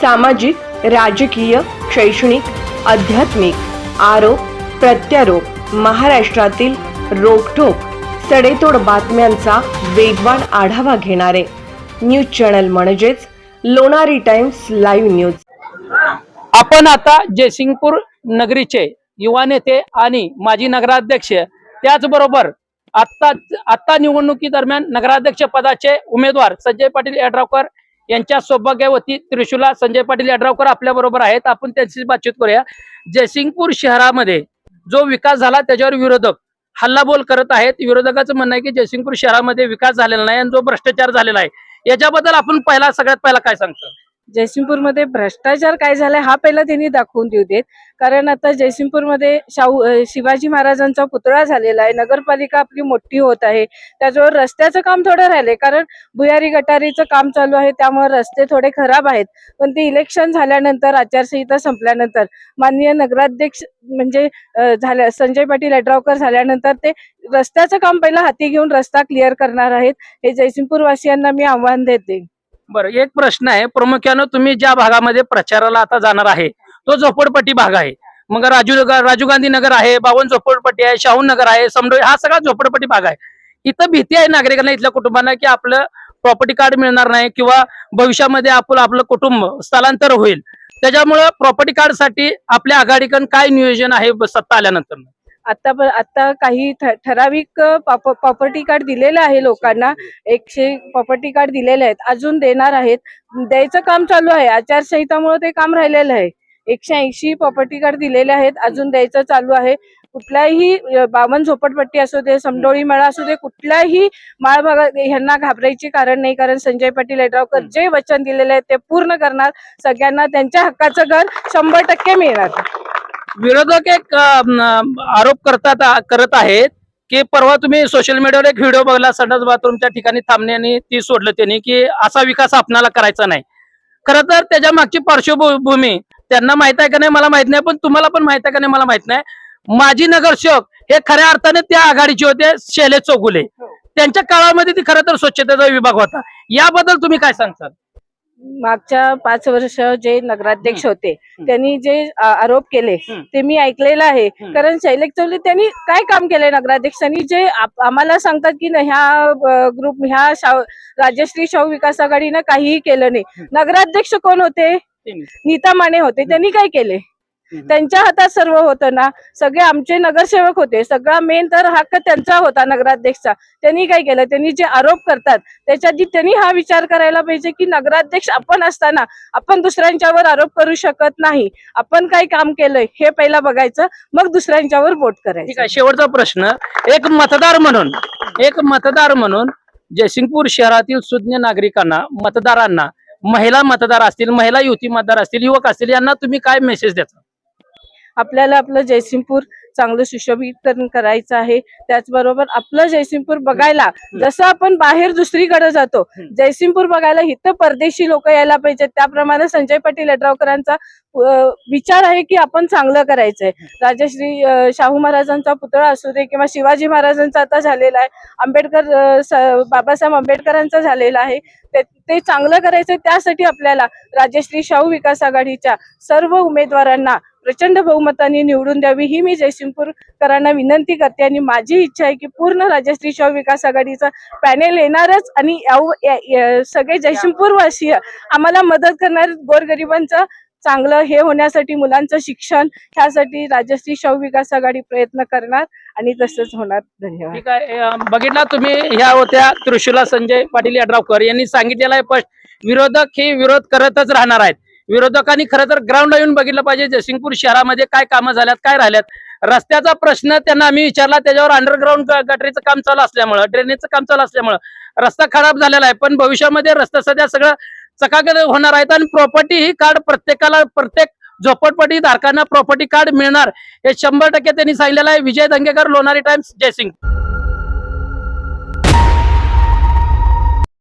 सामाजिक राजकीय शैक्षणिक आध्यात्मिक आरोप प्रत्यारोप महाराष्ट्रातील रोखोक सडेतोड बातम्यांचा वेगवान आढावा घेणारे न्यूज चॅनल म्हणजेच लोणारी टाइम्स लाईव्ह न्यूज. आपण आता जयसिंगपूर नगरीचे युवा नेते आणि माजी नगराध्यक्ष त्याचबरोबर आत्ता आत्ता निवडणुकी दरम्यान नगराध्यक्ष पदाचे उमेदवार संजय पाटील यड्रावकर यांच्या सौभाग्यवती त्रिशूला संजय पाटील यड्रावकर आपल्या बरोबर आहेत. आपण त्यांची बातचीत करूया. जयसिंगपूर शहरामध्ये जो विकास झाला त्याच्यावर विरोधक हल्लाबोल करत आहेत. विरोधकाचं म्हणणं आहे की जयसिंगपूर शहरामध्ये विकास झालेला नाही आणि जो भ्रष्टाचार झालेला आहे. याच्याबद्दल आपण पहिला सगळ्यात पहिला काय सांगतो? जयसिंगपूरमध्ये भ्रष्टाचार काय झालाय हा पहिला त्यांनी दाखवून देऊ देत. कारण आता जयसिंगपूरमध्ये शाहू शिवाजी महाराजांचा पुतळा झालेला आहे. नगरपालिका आपली मोठी होत आहे. त्याच्यावर रस्त्याचं काम थोडं राहिले कारण भुयारी गटारीचं काम चालू आहे. त्यामुळे रस्ते थोडे खराब आहेत. पण ते इलेक्शन झाल्यानंतर आचारसंहिता संपल्यानंतर माननीय नगराध्यक्ष म्हणजे झाल्या संजय पाटील अड्रावकर झाल्यानंतर ते रस्त्याचं काम पहिला हाती घेऊन रस्ता क्लिअर करणार आहेत. हे जयसिंगपूरवासियांना मी आव्हान देते. बरं एक प्रश्न आहे. प्रामुख्यानं तुम्ही ज्या भागामध्ये प्रचाराला आता जाणार आहे तो झोपडपट्टी भाग आहे. मग राजू राजीव गांधी नगर आहे बावन झोपडपट्टी आहे शाहू नगर आहे समडोई हा सगळा झोपडपट्टी भाग आहे. इथं भीती आहे नागरिकांना इथल्या कुटुंबांना की आपलं प्रॉपर्टी कार्ड मिळणार नाही किंवा भविष्यामध्ये आपलं आपलं कुटुंब स्थलांतर होईल. त्याच्यामुळं प्रॉपर्टी कार्डसाठी आपल्या आघाडीकडून काय नियोजन आहे सत्ता आल्यानंतर? आता आता काही ठराविक प्रॉपर्टी कार्ड दिलेलं आहे लोकांना. एकशे प्रॉपर्टी कार्ड दिलेले आहेत. अजून देणार आहेत. द्यायचं काम चालू आहे. आचारसंहितामुळे ते काम राहिलेलं आहे. एकशे ऐंशी प्रॉपर्टी कार्ड दिलेले आहेत. अजून द्यायचं चालू आहे. कुठल्याही बावन झोपडपट्टी असू दे समडोळी मळा असू दे कुठल्याही माळ भागात ह्यांना घाबरायचे कारण नाही. कारण संजय पाटील यड्रावकर जे वचन दिलेले आहे ते पूर्ण करणार. सगळ्यांना त्यांच्या हक्काचं घर शंभर टक्के मिळणार. विरोधक एक आरोप करतात करत आहेत की परवा तुम्ही सोशल मीडियावर एक व्हिडिओ बघला संडास बाथरूमच्या ठिकाणी थांबण्याने ती सोडलं त्यांनी की असा विकास आपणाला करायचा नाही. खरं तर त्याच्या मागची पार्श्वभूमी त्यांना माहीत आहे का नाही मला माहीत नाही पण तुम्हाला पण माहीत आहे का नाही मला माहीत नाही. माजी नगरसेवक हे खऱ्या अर्थाने त्या आघाडीचे होते शैलेश चौगुले. त्यांच्या काळामध्ये ती खरं तर स्वच्छतेचा विभाग होता. याबद्दल तुम्ही काय सांगताल? मागच्या पाच वर्ष जे नगराध्यक्ष होते. त्यांनी जे आरोप केले. ते मी ऐकलेलं आहे. कारण शैलेश चौले त्यांनी काय काम केलंय नगराध्यक्षांनी जे आम्हाला सांगतात की न ह्या ग्रुप ह्या शाहू राजश्री शाहू विकास आघाडीनं काहीही केलं नाही. नगराध्यक्ष कोण होते नीता माने होते त्यांनी काय केले. त्यांच्या हातात सर्व होतं ना. सगळे आमचे नगरसेवक होते. सगळा मेन तर हक्क त्यांचा होता नगराध्यक्षचा. त्यांनी काय केलं? त्यांनी जे आरोप करतात त्याच्या आधी त्यांनी हा विचार करायला पाहिजे की नगराध्यक्ष आपण असताना आपण दुसऱ्यांच्यावर आरोप करू शकत नाही. आपण काय काम केलंय हे पहिला बघायचं मग दुसऱ्यांच्यावर ठीक करायचं. आहे शेवटचा प्रश्न. एक मतदार म्हणून एक मतदार म्हणून जयसिंगपूर शहरातील सुज्ञ नागरिकांना मतदारांना महिला मतदार असतील महिला युवती मतदार असतील युवक असतील यांना तुम्ही काय मेसेज द्याचा आपल्याला आपलं जयसिंगपूर चांगलं सुशोभीकरण करायचं आहे. त्याचबरोबर आपलं जयसिंगपूर बघायला जसं आपण बाहेर दुसरीकडे जातो जयसिंगपूर बघायला इथं परदेशी लोक यायला पाहिजेत. त्याप्रमाणे संजय पाटील यड्रावकरांचा विचार आहे की आपण चांगलं करायचंय. राजश्री शाहू महाराजांचा पुतळा असू दे किंवा शिवाजी महाराजांचा आता झालेला आहे. आंबेडकर बाबासाहेब आंबेडकरांचा झालेला आहे. ते ते चांगलं करायचं त्यासाठी आपल्याला राजश्री शाहू विकास आघाडीच्या सर्व उमेदवारांना प्रचंड बहुमताने निवडून द्यावी ही मी जयसिंगपूरकरांना विनंती करते. आणि माझी इच्छा आहे की पूर्ण राजश्री शाहू विकास आघाडीचा पॅनेल येणारच आणि सगळे जयसिंगपूरवासीय आम्हाला मदत करणार गोरगरिबांचं चांगलं हे होण्यासाठी मुलांचं शिक्षण ह्यासाठी राजश्री शाहू विकास आघाडी प्रयत्न करणार आणि तसंच होणार. धन्यवाद. बघितला तुम्ही ह्या होत्या त्रिशूला संजय पाटील यड्रावकर यांनी सांगितलेलं आहे पण विरोधक हे विरोध करतच राहणार आहेत. विरोधकांनी खरं तर ग्राउंड येऊन बघितलं पाहिजे. जयसिंगपूर शहरामध्ये काय कामं झाल्यात काय राहिल्यात? रस्त्याचा प्रश्न त्यांना आम्ही विचारला त्याच्यावर अंडरग्राऊंड गटरीचं काम चालू असल्यामुळं ड्रेनेजचं काम चालू असल्यामुळं रस्ता खराब झालेला आहे. पण भविष्यामध्ये रस्ता सध्या सगळं चकाकत होणार आहेत आणि प्रॉपर्टी ही कार्ड प्रत्येकाला प्रत्येक झोपडपट्टी धारकांना प्रॉपर्टी कार्ड मिळणार. हे शंभर टक्के त्यांनी सांगितलेलं आहे. विजय दंगेकर लोणारी टाइम्स जयसिंग.